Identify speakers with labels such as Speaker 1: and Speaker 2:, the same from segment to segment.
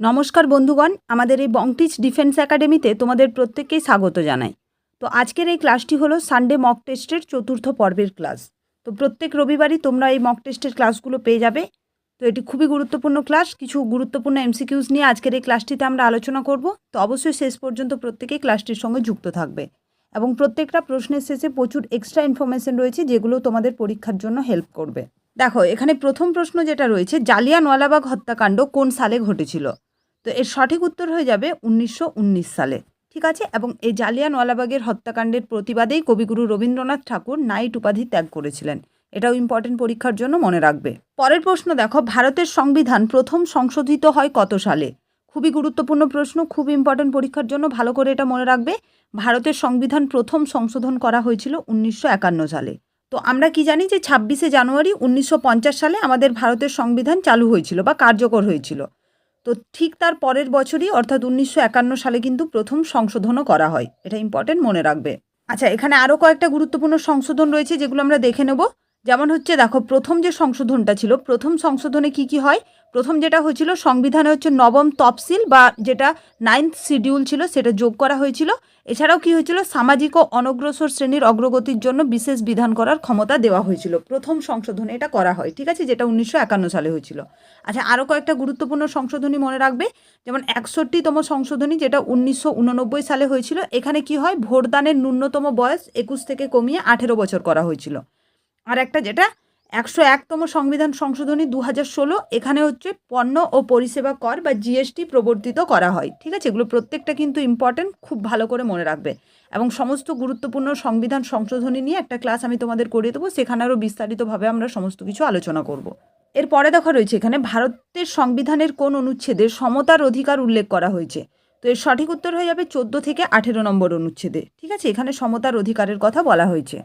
Speaker 1: নমস্কার বন্ধুগণ, আমাদের এই বংটিচ ডিফেন্স একাডেমিতে তোমাদের প্রত্যেককেই স্বাগত জানাই। তো আজকের এই ক্লাসটি হলো সানডে মক টেস্টের চতুর্থ পর্বের ক্লাস। তো প্রত্যেক রবিবারই তোমরা এই মক টেস্টের ক্লাসগুলো পেয়ে যাবে। তো এটি খুবই গুরুত্বপূর্ণ ক্লাস, কিছু গুরুত্বপূর্ণ এমসিকিউজ নিয়ে আজকের এই ক্লাসটিতে আমরা আলোচনা করব। তো অবশ্যই শেষ পর্যন্ত প্রত্যেকেই ক্লাসটির সঙ্গে যুক্ত থাকবে। এবং প্রত্যেকটা প্রশ্নের শেষে প্রচুর এক্সট্রা ইনফরমেশন রয়েছে, যেগুলো তোমাদের পরীক্ষার জন্য হেল্প করবে। দেখো, এখানে প্রথম প্রশ্ন যেটা রয়েছে, জালিয়ানওয়ালাবাগ হত্যাকাণ্ড কোন সালে ঘটেছিল? তো এর সঠিক উত্তর হয়ে যাবে উনিশশো উনিশ সালে। ঠিক আছে? এবং এই জালিয়ানওয়ালাবাগের হত্যাকাণ্ডের প্রতিবাদেই কবিগুরু রবীন্দ্রনাথ ঠাকুর নাইট উপাধি ত্যাগ করেছিলেন। এটাও ইম্পর্টেন্ট পরীক্ষার জন্য মনে রাখবে। পরের প্রশ্ন দেখো, ভারতের সংবিধান প্রথম সংশোধিত হয় কত সালে? খুবই গুরুত্বপূর্ণ প্রশ্ন, খুব ইম্পর্টেন্ট পরীক্ষার জন্য ভালো করে এটা মনে রাখবে। ভারতের সংবিধান প্রথম সংশোধন করা হয়েছিল উনিশশো একান্ন সালে। তো আমরা কি জানি যে ছাব্বিশে জানুয়ারি উনিশশো পঞ্চাশ সালে আমাদের ভারতের সংবিধান চালু হয়েছিল বা কার্যকর হয়েছিল। তো ঠিক তার পরের বছরই, অর্থাৎ উনিশশো একান্ন সালে কিন্তু প্রথম সংশোধনও করা হয়। এটা ইম্পর্টেন্ট মনে রাখবে। আচ্ছা এখানে আরও কয়েকটা গুরুত্বপূর্ণ সংশোধন রয়েছে যেগুলো আমরা দেখে নেব। যেমন হচ্ছে, দেখো, প্রথম যে সংশোধনটা ছিল, প্রথম সংশোধনে কি কি হয়? প্রথম যেটা হয়েছিল, সংবিধানে হচ্ছে নবম তফসিল বা যেটা নাইন্থ শিডিউল ছিল সেটা যোগ করা হয়েছিল। এছাড়াও কি হয়েছিল, সামাজিক ও অনগ্রসর শ্রেণির অগ্রগতির জন্য বিশেষ বিধান করার ক্ষমতা দেওয়া হয়েছিল। প্রথম সংশোধনে এটা করা হয়, ঠিক আছে? যেটা উনিশশো একান্ন সালে হয়েছিল। আচ্ছা আরও কয়েকটা গুরুত্বপূর্ণ সংশোধনী মনে রাখবে। যেমন একষট্টিতম সংশোধনী যেটা উনিশশো উননব্বই সালে হয়েছিল, এখানে কি হয়, ভোটদানের ন্যূনতম বয়স একুশ থেকে কমিয়ে আঠেরো বছর করা হয়েছিল। আর একটা যেটা একশো একতম সংবিধান সংশোধনী দু হাজার ষোলো, এখানে হচ্ছে পণ্য ও পরিষেবা কর বা জিএসটি প্রবর্তিত করা হয়, ঠিক আছে? এগুলো প্রত্যেকটা কিন্তু ইম্পর্টেন্ট খুব ভালো করে মনে রাখবে। এবং সমস্ত গুরুত্বপূর্ণ সংবিধান সংশোধনী নিয়ে একটা ক্লাস আমি তোমাদের করে দেবো, সেখানে আরও বিস্তারিতভাবে আমরা সমস্ত কিছু আলোচনা করব। এরপরে দেখা রয়েছে এখানে ভারতের সংবিধানের কোন অনুচ্ছেদে সমতার অধিকার উল্লেখ করা হয়েছে। তো এর সঠিক উত্তর হয়ে যাবে চোদ্দ থেকে আঠেরো নম্বর অনুচ্ছেদে, ঠিক আছে? এখানে সমতার অধিকারের কথা বলা হয়েছে।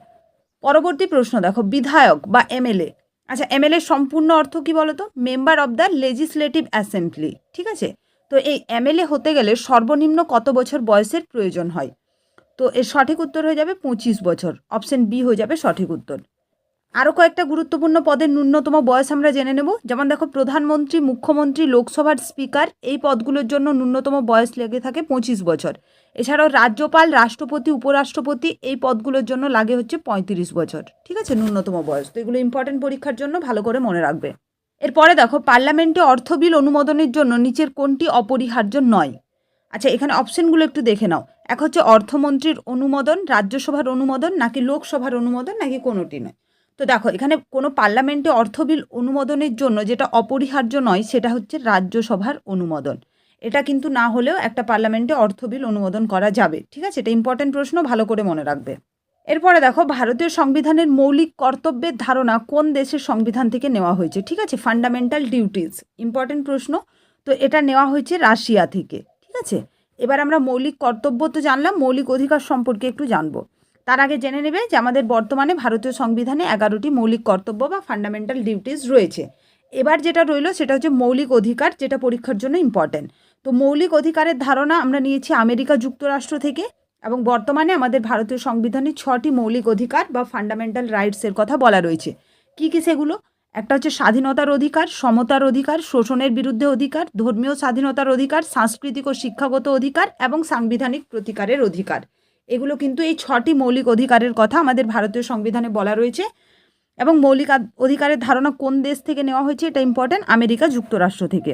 Speaker 1: পরবর্তী প্রশ্ন দেখো, বিধায়ক বা এমএলএ। আচ্ছা এমএলএ সম্পূর্ণ অর্থ কি বলতো? Member of the legislative assembly ঠিক আছে? তো এই এমএলএ হতে গেলে সর্বনিম্ন কত বছর বয়সের প্রয়োজন হয়? তো এর সঠিক উত্তর হয়ে যাবে পঁচিশ বছর অপশন বি হয়ে যাবে সঠিক উত্তর। আরও কয়েকটা গুরুত্বপূর্ণ পদের ন্যূনতম বয়স আমরা জেনে নেব। যেমন দেখো, প্রধানমন্ত্রী, মুখ্যমন্ত্রী, লোকসভার স্পিকার, এই পদগুলোর জন্য ন্যূনতম বয়স লেগে থাকে পঁচিশ বছর। এছাড়াও রাজ্যপাল, রাষ্ট্রপতি, উপরাষ্ট্রপতি, এই পদগুলোর জন্য লাগে হচ্ছে পঁয়ত্রিশ বছর। ঠিক আছে? ন্যূনতম বয়স। তো এগুলো ইম্পর্টেন্ট পরীক্ষার জন্য ভালো করে মনে রাখবে। এরপরে দেখো, পার্লামেন্টে অর্থ বিল অনুমোদনের জন্য নিচের কোনটি অপরিহার্য নয়? আচ্ছা এখানে অপশনগুলো একটু দেখে নাও। এক হচ্ছে অর্থমন্ত্রীর অনুমোদন, রাজ্যসভার অনুমোদন, নাকি লোকসভার অনুমোদন, নাকি কোনোটি নয়? তো দেখো, এখানে কোনো পার্লামেন্টে অর্থ বিল অনুমোদনের জন্য যেটা অপরিহার্য নয়, সেটা হচ্ছে রাজ্যসভার অনুমোদন। এটা কিন্তু না হলেও একটা পার্লামেন্টে অর্থ বিল অনুমোদন করা যাবে। ঠিক আছে? এটা ইম্পর্টেন্ট প্রশ্ন, ভালো করে মনে রাখবে। এরপরে দেখো, ভারতীয় সংবিধানের মৌলিক কর্তব্যের ধারণা কোন দেশের সংবিধান থেকে নেওয়া হয়েছে? ঠিক আছে? ফান্ডামেন্টাল ডিউটিস ইম্পর্টেন্ট প্রশ্ন। তো এটা নেওয়া হয়েছে রাশিয়া থেকে। ঠিক আছে? এবার আমরা মৌলিক কর্তব্য তো জানলাম, মৌলিক অধিকার সম্পর্কে একটু জানব। তার আগে জেনে নেবে যে আমাদের বর্তমানে ভারতীয় সংবিধানে এগারোটি মৌলিক কর্তব্য বা ফান্ডামেন্টাল ডিউটিস রয়েছে। এবার যেটা রইল সেটা হচ্ছে মৌলিক অধিকার, যেটা পরীক্ষার জন্য ইম্পর্টেন্ট তো মৌলিক অধিকারের ধারণা আমরা নিয়েছি আমেরিকা যুক্তরাষ্ট্র থেকে এবং বর্তমানে আমাদের ভারতীয় সংবিধানে ছটি মৌলিক অধিকার বা ফান্ডামেন্টাল রাইটসের কথা বলা রয়েছে। কী কী সেগুলো? একটা হচ্ছে স্বাধীনতার অধিকার, সমতার অধিকার, শোষণের বিরুদ্ধে অধিকার, ধর্মীয় স্বাধীনতার অধিকার, সাংস্কৃতিক ও শিক্ষাগত অধিকার এবং সাংবিধানিক প্রতিকারের অধিকার। এগুলো কিন্তু এই ছটি মৌলিক অধিকারের কথা আমাদের ভারতীয় সংবিধানে বলা রয়েছে। এবং মৌলিক অধিকারের ধারণা কোন দেশ থেকে নেওয়া হয়েছে এটা ইম্পর্টেন্ট আমেরিকা যুক্তরাষ্ট্র থেকে।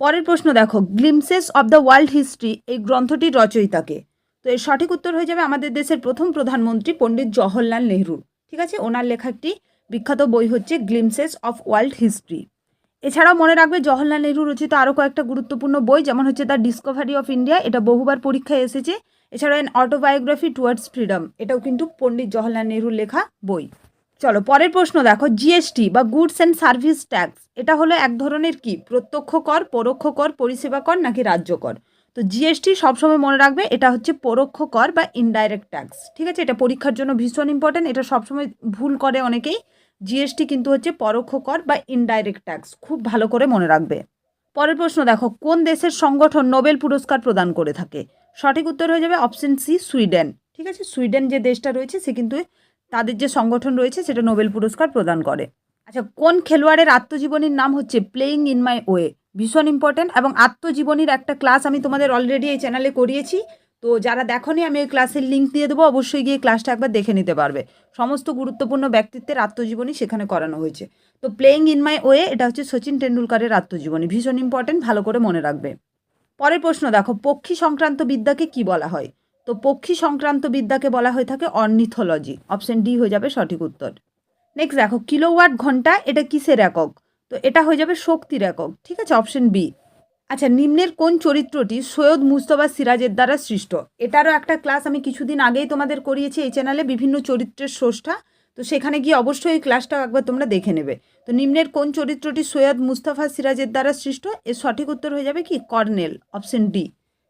Speaker 1: পরের প্রশ্ন দেখো glimpses of the world history এই গ্রন্থটির রচয়িতাকে। তো এর সঠিক উত্তর হয়ে যাবে আমাদের দেশের প্রথম প্রধানমন্ত্রী পণ্ডিত জওহরলাল নেহরু। ঠিক আছে? ওনার লেখা একটি বিখ্যাত বই হচ্ছে গ্লিমসেস অফ ওয়ার্ল্ড হিস্ট্রি এছাড়াও মনে রাখবে, জওহরলাল নেহরু রচিত আরও কয়েকটা গুরুত্বপূর্ণ বই, যেমন হচ্ছে দ্য ডিসকভারি অফ ইন্ডিয়া, এটা বহুবার পরীক্ষায় এসেছে। এছাড়াও এন অটোবায়োগ্রাফি টুয়ার্ডস ফ্রিডম এটাও কিন্তু পণ্ডিত জওহরলাল নেহরুর লেখা বই। চলো, পরের প্রশ্ন দেখো জিএসটি বা গুডস অ্যান্ড সার্ভিস ট্যাক্স এটা হলো এক ধরনের কি? প্রত্যক্ষ কর, পরোক্ষ কর, পরিষেবা কর নাকি রাজ্য কর? তো জিএসটি সবসময় মনে রাখবে, এটা হচ্ছে পরোক্ষ কর বা ইনডাইরেক্ট ট্যাক্স ঠিক আছে? এটা পরীক্ষার জন্য ভীষণ ইম্পর্টেন্ট এটা সবসময় ভুল করে অনেকেই। জিএসটি কিন্তু হচ্ছে পরোক্ষ কর বা ইনডাইরেক্ট ট্যাক্স খুব ভালো করে মনে রাখবে। পরের প্রশ্ন দেখো, কোন দেশের সংগঠন নোবেল পুরস্কার প্রদান করে থাকে? সঠিক উত্তর হয়ে যাবে অপশন সি সুইডেন ঠিক আছে? সুইডেন যে দেশটা রয়েছে, সে কিন্তু তাদের যে সংগঠন রয়েছে, সেটা নোবেল পুরস্কার প্রদান করে। আচ্ছা কোন খেলোয়াড়ের আত্মজীবনীর নাম হচ্ছে প্লেয়িং ইন মাই ওয়ে ভীষণ ইম্পর্টেন্ট এবং আত্মজীবনীর একটা ক্লাস আমি তোমাদের অলরেডি এই চ্যানেলে করিয়েছি। তো যারা দেখোনি, আমি ওই ক্লাসের লিঙ্ক দিয়ে দেবো। অবশ্যই গিয়ে ক্লাসটা একবার দেখে নিতে পারবে। সমস্ত গুরুত্বপূর্ণ ব্যক্তিত্বের আত্মজীবনী সেখানে করানো হয়েছে। তো প্লেয়িং ইন মাই ওয়ে এটা হচ্ছে সচিন টেন্ডুলকারের আত্মজীবনী। ভীষণ ইম্পর্টেন্ট ভালো করে মনে রাখবে। পরের প্রশ্ন দেখো, পক্ষী সংক্রান্ত বিদ্যাকে কি বলা হয়? তো পক্ষী সংক্রান্ত বিদ্যাকে বলা হয়ে থাকে অর্নিথোলজি। অপশন ডি হয়ে যাবে সঠিক উত্তর। নেক্সট দেখো, কিলোওয়াট ঘণ্টা এটা কিসের একক? তো এটা হয়ে যাবে শক্তির একক, ঠিক আছে? Option B. আচ্ছা নিম্নের কোন চরিত্রটি সৈয়দ মুস্তফা সিরাজের দ্বারা সৃষ্ট? এটারও একটা ক্লাস আমি কিছুদিন আগেই তোমাদের করিয়েছি এই চ্যানেলে, বিভিন্ন চরিত্রের স্রষ্টা। তো সেখানে গিয়ে অবশ্যই এই ক্লাসটা একবার তোমরা দেখে নেবে। তো নিম্নের কোন চরিত্রটি সৈয়দ মুস্তাফা সিরাজের দ্বারা সৃষ্ট? এর সঠিক উত্তর হয়ে যাবে কি? কর্নেল অপশন ডি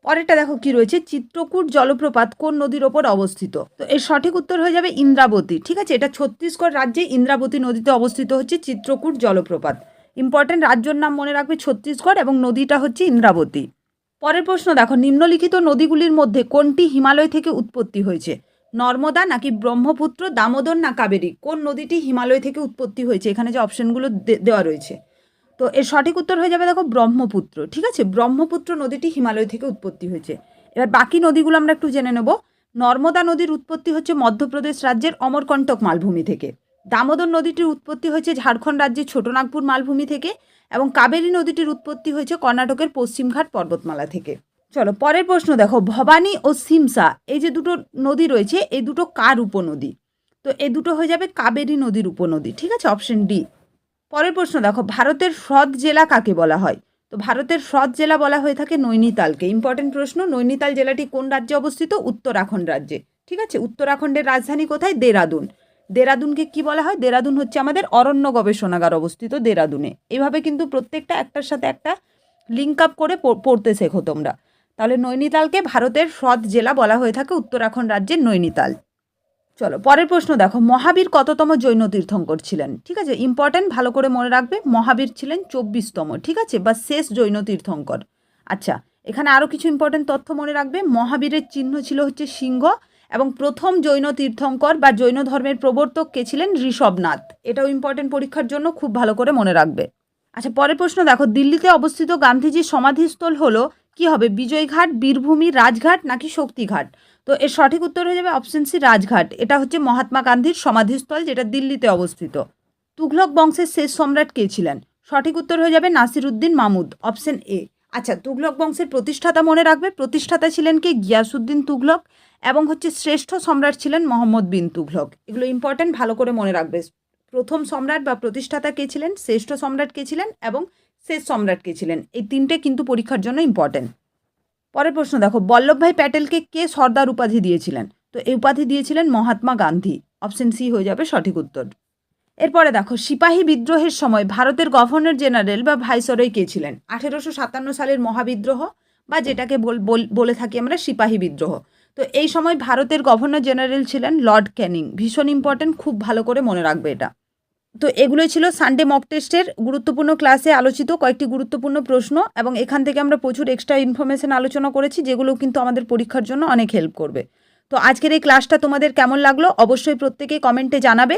Speaker 1: পরেরটা দেখো কি রয়েছে? চিত্রকূট জলপ্রপাত কোন নদীর ওপর অবস্থিত? তো এর সঠিক উত্তর হয়ে যাবে ইন্দ্রাবতী। ঠিক আছে? এটা ছত্তিশগড় রাজ্যে ইন্দ্রাবতী নদীতে অবস্থিত হচ্ছে চিত্রকূট জলপ্রপাত। ইম্পর্টেন্ট রাজ্যর নাম মনে রাখবে ছত্তিশগড় এবং নদীটা হচ্ছে ইন্দ্রাবতী। পরের প্রশ্ন দেখো, নিম্নলিখিত নদীগুলির মধ্যে কোনটি হিমালয় থেকে উৎপত্তি হয়েছে? নর্মদা নাকি ব্রহ্মপুত্র, দামোদর না কাবেরী? কোন নদীটি হিমালয় থেকে উৎপত্তি হয়েছে? এখানে যে অপশনগুলো দেওয়া রয়েছে। তো এর সঠিক উত্তর হয়ে যাবে দেখো ব্রহ্মপুত্র, ঠিক আছে? ব্রহ্মপুত্র নদীটি হিমালয় থেকে উৎপত্তি হয়েছে। এবার বাকি নদীগুলো আমরা একটু জেনে নেব। নর্মদা নদীর উৎপত্তি হচ্ছে মধ্যপ্রদেশ রাজ্যের অমরকণ্টক মালভূমি থেকে। দামোদর নদীটির উৎপত্তি হয়েছে ঝাড়খণ্ড রাজ্যের ছোটনাগপুর মালভূমি থেকে এবং কাবেরী নদীটির উৎপত্তি হয়েছে কর্ণাটকের পশ্চিমঘাট পর্বতমালা থেকে। চলো, পরের প্রশ্ন দেখো, ভবানী ও সিমসা, এই যে দুটো নদী রয়েছে, এই দুটো কার উপনদী? তো এই দুটো হয়ে যাবে কাবেরী নদীর উপনদী, ঠিক আছে? Option D. পরের প্রশ্ন দেখো, ভারতের হ্রদ জেলা কাকে বলা হয়? তো ভারতের হ্রদ জেলা বলা হয়ে থাকে নৈনিতালকে। ইম্পর্টেন্ট প্রশ্ন, নৈনিতাল জেলাটি কোন রাজ্যে অবস্থিত? উত্তরাখণ্ড রাজ্যে, ঠিক আছে? উত্তরাখণ্ডের রাজধানী কোথায়? দেরাদুন। দেরাদুনকে কি বলা হয়? দেরাদুন হচ্ছে আমাদের অরণ্য গবেষণাগার অবস্থিত দেরাদুনে। এইভাবে কিন্তু প্রত্যেকটা একটার সাথে একটা লিঙ্ক আপ করে পড়তে শেখো তোমরা। তাহলে নৈনিতালকে ভারতের হ্রদ জেলা বলা হয়ে থাকে উত্তরাখণ্ড রাজ্যের নৈনিতাল। চলো, পরের প্রশ্ন দেখো, মহাবীর কততম জৈন তীর্থঙ্কর ছিলেন? ঠিক আছে ইম্পর্ট্যান্ট ভালো করে মনে রাখবে, মহাবীর ছিলেন চব্বিশতম, ঠিক আছে, বা শেষ জৈন তীর্থঙ্কর। আচ্ছা এখানে আরও কিছু ইম্পর্ট্যান্ট তথ্য মনে রাখবে, মহাবীরের চিহ্ন ছিল হচ্ছে সিংহ, এবং প্রথম জৈন তীর্থঙ্কর বা জৈন ধর্মের প্রবর্তক কে ছিলেন ঋষভনাথ। এটাও ইম্পর্ট্যান্ট পরীক্ষার জন্য খুব ভালো করে মনে রাখবে। আচ্ছা পরের প্রশ্ন দেখো, দিল্লিতে অবস্থিত গান্ধীজির সমাধিস্থল হলো কি হবে? বিজয়ঘাট বীরভূমি, রাজঘাট নাকি শক্তিঘাট তো এর সঠিক উত্তর হয়ে যাবে অপশন সি রাজঘাট। এটা হচ্ছে মহাত্মা গান্ধীর সমাধিস্থল যেটা দিল্লিতে অবস্থিত। তুঘলক বংশের শেষ সম্রাট কে ছিলেন? সঠিক উত্তর হয়ে যাবে নাসির উদ্দিন মামুদ অপশন এ আচ্ছা তুঘলক বংশের প্রতিষ্ঠাতা মনে রাখবে? প্রতিষ্ঠাতা ছিলেন কে? গিয়াসুদ্দিন তুঘলক এবং হচ্ছে শ্রেষ্ঠ সম্রাট ছিলেন মোহাম্মদ বিন তুঘলক। এগুলো ইম্পর্ট্যান্ট ভালো করে মনে রাখবে। প্রথম সম্রাট বা প্রতিষ্ঠাতা কে ছিলেন? শ্রেষ্ঠ সম্রাট কে ছিলেন এবং শেষ সম্রাট কে ছিলেন। এই তিনটে কিন্তু পরীক্ষার জন্য ইম্পর্ট্যান্ট পরের প্রশ্ন দেখো বল্লভভাই প্যাটেলকে কে সর্দার উপাধি দিয়েছিলেন? তো এই উপাধি দিয়েছিলেন মহাত্মা গান্ধী। অপশন সি হয়ে যাবে সঠিক উত্তর। এরপরে দেখো, সিপাহী বিদ্রোহের সময় ভারতের গভর্নর জেনারেল বা ভাইসরয় কে ছিলেন? আঠেরোশো সাতান্ন সালের মহাবিদ্রোহ বা যেটাকে বল- থাকি আমরা সিপাহী বিদ্রোহ। তো এই সময় ভারতের গভর্নর জেনারেল ছিলেন লর্ড ক্যানিং ভীষণ ইম্পর্ট্যান্ট খুব ভালো করে মনে রাখবে এটা। তো এগুলোই ছিল সানডে মক টেস্টের গুরুত্বপূর্ণ ক্লাসে আলোচিত কয়েকটি গুরুত্বপূর্ণ প্রশ্ন এবং এখান থেকে আমরা প্রচুর এক্সট্রা ইনফরমেশন আলোচনা করেছি যেগুলো কিন্তু আমাদের পরীক্ষার জন্য অনেক হেল্প করবে। তো আজকের এই ক্লাসটা তোমাদের কেমন লাগল অবশ্যই প্রত্যেকে কমেন্টে জানাবে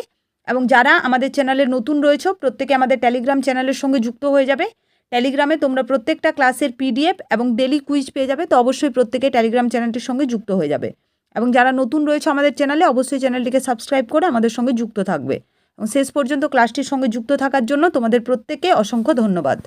Speaker 1: এবং যারা আমাদের চ্যানেলে নতুন রয়েছে, প্রত্যেকে আমাদের টেলিগ্রাম চ্যানেলের সঙ্গে যুক্ত হয়ে যাবে। টেলিগ্রামে তোমরা প্রত্যেকটা ক্লাসের পিডিএফ এবং ডেলি কুইজ পেয়ে যাবে, তো অবশ্যই প্রত্যেকে টেলিগ্রাম চ্যানেলটির সঙ্গে যুক্ত হয়ে যাবে। এবং যারা নতুন রয়েছে আমাদের চ্যানেলে অবশ্যই চ্যানেলটিকে সাবস্ক্রাইব করে আমাদের সঙ্গে যুক্ত থাকবে। শেষ পর্যন্ত ক্লাসটির সঙ্গে যুক্ত থাকার জন্য তোমাদের প্রত্যেককে অসংখ্য ধন্যবাদ।